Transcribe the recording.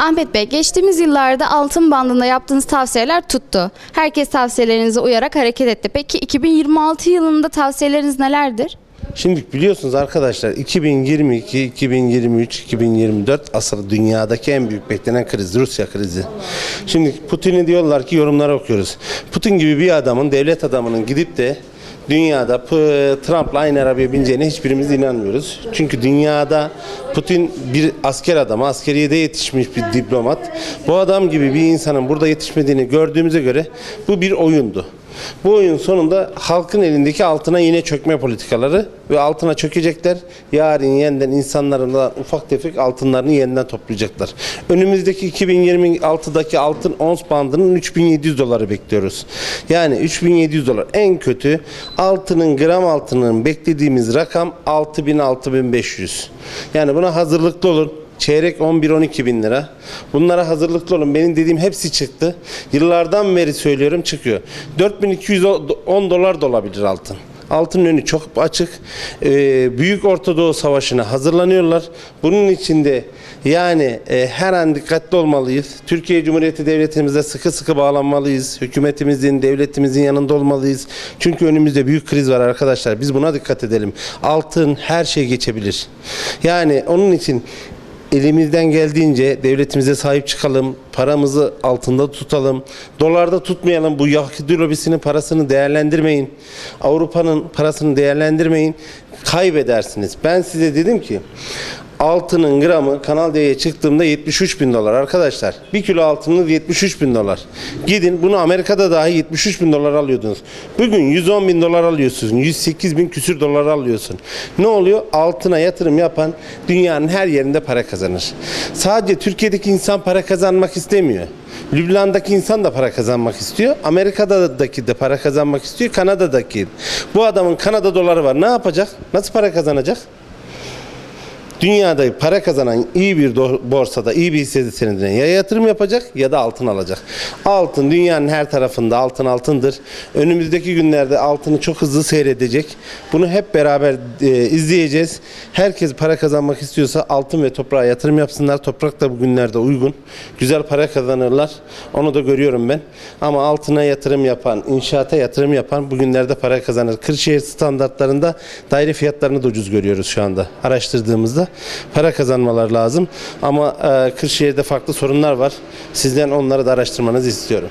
Ahmet Bey, geçtiğimiz yıllarda altın bandında yaptığınız tavsiyeler tuttu. Herkes tavsiyelerinize uyarak hareket etti. Peki 2026 yılında tavsiyeleriniz nelerdir? Şimdi biliyorsunuz arkadaşlar 2022, 2023, 2024 asıl dünyadaki en büyük beklenen kriz Rusya krizi. Şimdi Putin'i diyorlar ki yorumları okuyoruz. Putin gibi bir adamın, devlet adamının gidip de dünyada Trump'la aynı arabaya bineceğine hiçbirimiz inanmıyoruz. Çünkü dünyada Putin bir asker adamı, askeriyede yetişmiş bir diplomat. Bu adam gibi bir insanın burada yetişmediğini gördüğümüze göre bu bir oyundu. Bu oyun sonunda halkın elindeki altına yine çökme politikaları ve altına çökecekler. Yarın yeniden insanların da ufak tefek altınlarını yeniden toplayacaklar. Önümüzdeki 2026'daki altın ons bandının 3700 doları bekliyoruz. Yani 3700 dolar en kötü altının gram altının beklediğimiz rakam 6000-6500. Yani buna hazırlıklı olun. Çeyrek 11-12 bin lira. Bunlara hazırlıklı olun. Benim dediğim hepsi çıktı. Yıllardan beri söylüyorum çıkıyor. 4210 dolar da olabilir altın. Altın önü çok açık. Ee, Büyük Orta Doğu Savaşı'na hazırlanıyorlar. Bunun içinde yani e, her an dikkatli olmalıyız. Türkiye Cumhuriyeti Devletimize sıkı sıkı bağlanmalıyız. Hükümetimizin, devletimizin yanında olmalıyız. Çünkü önümüzde büyük kriz var arkadaşlar. Biz buna dikkat edelim. Altın her şey geçebilir. Yani onun için elimizden geldiğince devletimize sahip çıkalım, paramızı altında tutalım, dolarda tutmayalım. Bu Yahudi lobisinin parasını değerlendirmeyin, Avrupa'nın parasını değerlendirmeyin, kaybedersiniz. Ben size dedim ki altının gramı Kanal D'ye çıktığımda 73 bin dolar arkadaşlar. Bir kilo altınınız 73 bin dolar. Gidin bunu Amerika'da dahi 73 bin dolar alıyordunuz. Bugün 110 bin dolar alıyorsun. 108 bin küsür dolar alıyorsun. Ne oluyor? Altına yatırım yapan dünyanın her yerinde para kazanır. Sadece Türkiye'deki insan para kazanmak istemiyor. Lübnan'daki insan da para kazanmak istiyor. Amerika'daki de para kazanmak istiyor. Kanada'daki. Bu adamın Kanada doları var. Ne yapacak? Nasıl para kazanacak? Dünyada para kazanan iyi bir borsada, iyi bir hisse senedine ya yatırım yapacak ya da altın alacak. Altın dünyanın her tarafında altın altındır. Önümüzdeki günlerde altını çok hızlı seyredecek. Bunu hep beraber e, izleyeceğiz. Herkes para kazanmak istiyorsa altın ve toprağa yatırım yapsınlar. Toprak da bugünlerde uygun. Güzel para kazanırlar. Onu da görüyorum ben. Ama altına yatırım yapan, inşaata yatırım yapan bugünlerde para kazanır. Kırşehir standartlarında daire fiyatlarını da ucuz görüyoruz şu anda araştırdığımızda. Para kazanmalar lazım. Ama e, Kırşehir'de farklı sorunlar var. Sizden onları da araştırmanızı istiyorum.